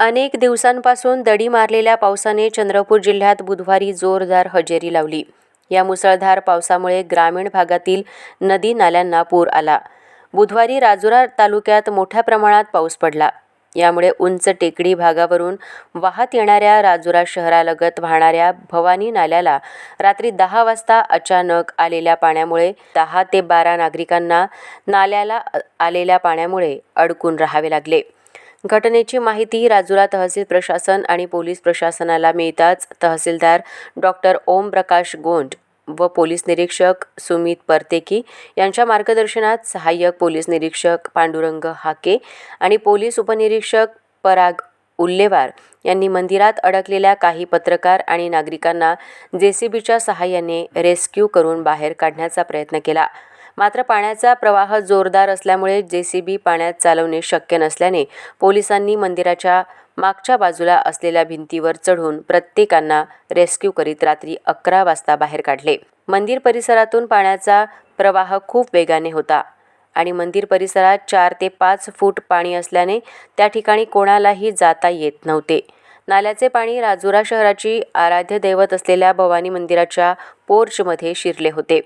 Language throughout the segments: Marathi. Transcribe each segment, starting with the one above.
अनेक दिवसांपासून दडी मारलेल्या पावसाने चंद्रपूर जिल्ह्यात बुधवारी जोरदार हजेरी लावली. या मुसळधार पावसामुळे ग्रामीण भागातील नदी नाल्यांना पूर आला. बुधवारी राजुरा तालुक्यात मोठ्या प्रमाणात पाऊस पडला. यामुळे उंच टेकडी भागावरून वाहत येणाऱ्या राजुरा शहरालगत वाहणाऱ्या भवानी नाल्याला रात्री दहा वाजता अचानक आलेल्या पाण्यामुळे दहा ते बारा नागरिकांना नाल्याला आलेल्या पाण्यामुळे अडकून राहावे लागले. घटनेची माहिती राजुरा तहसील प्रशासन आणि पोलीस प्रशासनाला मिळताच तहसीलदार डॉक्टर ओमप्रकाश गोंड व पोलीस निरीक्षक सुमित परतेकी यांच्या मार्गदर्शनात सहाय्यक पोलीस निरीक्षक पांडुरंग हाके आणि पोलीस उपनिरीक्षक पराग उल्लेवार यांनी मंदिरात अडकलेल्या काही पत्रकार आणि नागरिकांना जेसीबीच्या सहाय्याने रेस्क्यू करून बाहेर काढण्याचा प्रयत्न केला. मात्र पाण्याचा प्रवाह जोरदार असल्यामुळे जेसीबी पाण्यात चालवणे शक्य नसल्याने पोलिसांनी मंदिराच्या मागच्या बाजूला असलेल्या भिंतीवर चढून प्रत्येकांना रेस्क्यू करीत रात्री अकरा वाजता बाहेर काढले. मंदिर परिसरातून पाण्याचा प्रवाह खूप वेगाने होता आणि मंदिर परिसरात चार ते पाच फूट पाणी असल्याने त्या ठिकाणी कोणालाही जाता येत नव्हते. नाल्याचे पाणी राजुरा शहराची आराध्य दैवत असलेल्या भवानी मंदिराच्या पोर्चमध्ये शिरले होते.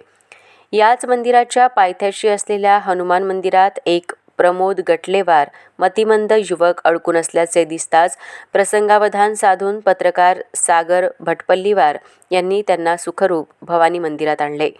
याच मंदिराच्या पायथ्याशी असलेल्या हनुमान मंदिरात एक प्रमोद गटलेवार मतिमंद युवक अडकून असल्याचे दिसताच प्रसंगावधान साधून पत्रकार सागर भटपल्लीवार यांनी त्यांना सुखरूप भवानी मंदिरात आणले.